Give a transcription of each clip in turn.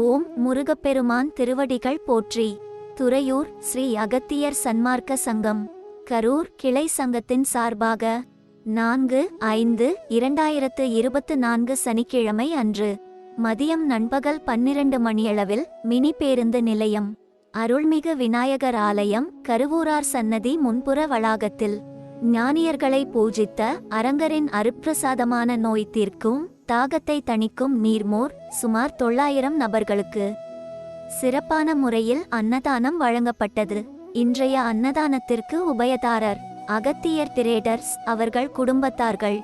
ஓம் முருகப்பெருமான் திருவடிகள் போற்றி. துறையூர் ஸ்ரீ அகத்தியர் சன்மார்க்க சங்கம். கரூர் கிளை சங்கத்தின் சார்பாக நான்கு ஐந்து இரண்டாயிரத்து இருபத்து நான்கு சனிக்கிழமை அன்று மதியம் நண்பகல் பன்னிரண்டு மணியளவில் மினி பேருந்து நிலையம். அருள்மிகு விநாயகர் ஆலயம் கருவூரார் சன்னதி முன்புற வளாகத்தில். ஞானியர்களை பூஜித்த அரங்கரின் அருப்பிரசாதமான நோய் தீர்க்கும் தாகத்தை தணிக்கும் நீர்மோர் சுமார் தொள்ளாயிரம் நபர்களுக்கு சிறப்பான முறையில் அன்னதானம் வழங்கப்பட்டது. இன்றைய அன்னதானத்திற்கு உபயதாரர் அகத்தியர் திரேடர்ஸ் அவர்கள் குடும்பத்தார்கள்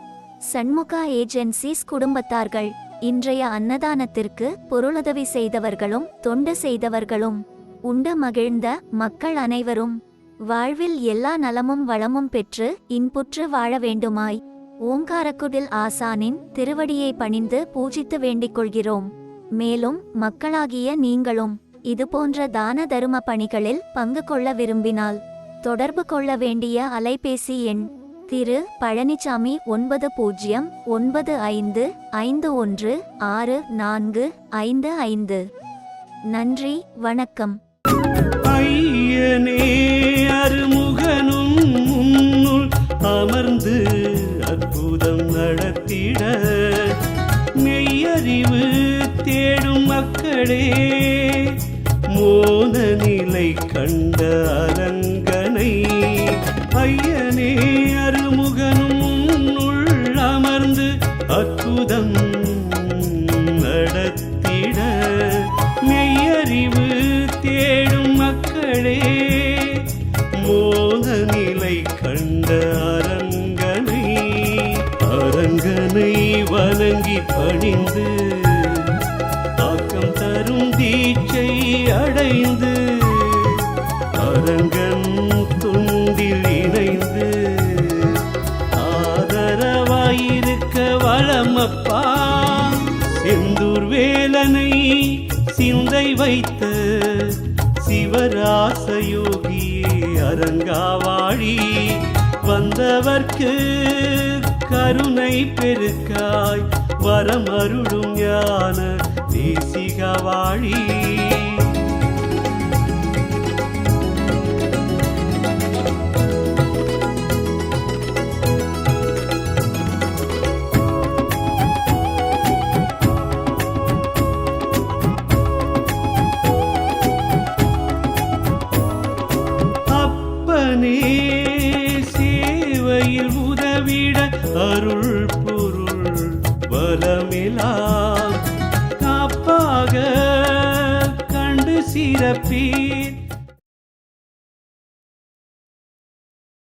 சண்முகா ஏஜென்சிஸ் குடும்பத்தார்கள். இன்றைய அன்னதானத்திற்கு பொருளுதவி செய்தவர்களும் தொண்டு செய்தவர்களும் உண்டு மகிழ்ந்த மக்கள் அனைவரும் வாழ்வில் எல்லா நலமும் வளமும் பெற்று இன்புற்று வாழ வேண்டுமாய். ஓங்காரக்குடில் ஆசானின் திருவடியை பணிந்து பூஜித்து வேண்டிக் கொள்கிறோம் மேலும் மக்களாகிய நீங்களும் இதுபோன்ற தான தரும பணிகளில் பங்கு கொள்ள விரும்பினால் தொடர்பு கொள்ள வேண்டிய அலைபேசி எண் திரு பழனிசாமி ஒன்பது பூஜ்ஜியம் ஒன்பது ஐந்து ஐந்து ஒன்று ஆறு நான்கு ஐந்து ஐந்து. நன்றி வணக்கம். ஐயனே அருமு அறிவு தேடும் மக்களே மோன நிலை கண்ட அரங்கனை ஐயனே அருமுகனும் உள் அமர்ந்து அற்புதம் நடத்திட மெய்யறிவு தேடும் மக்களே மோன நிலை கண்ட அரங்கனை பணிந்து ஆக்கம் தரும் தீட்சை அடைந்து அரங்கன் துண்டில் இணைந்து ஆதரவாயிருக்க வளமப்பா செந்தூர் வேலனை சிந்தை வைத்த சிவராசயோகியே அரங்காவாழி வந்தவர்க்கு கருணை பெருக்காய் வரமருளும் ஞான தேசிகவாழி. அப்பனே அருள் பொருள் பலமிலா காப்பாக கண்டு சிறப்பீர்.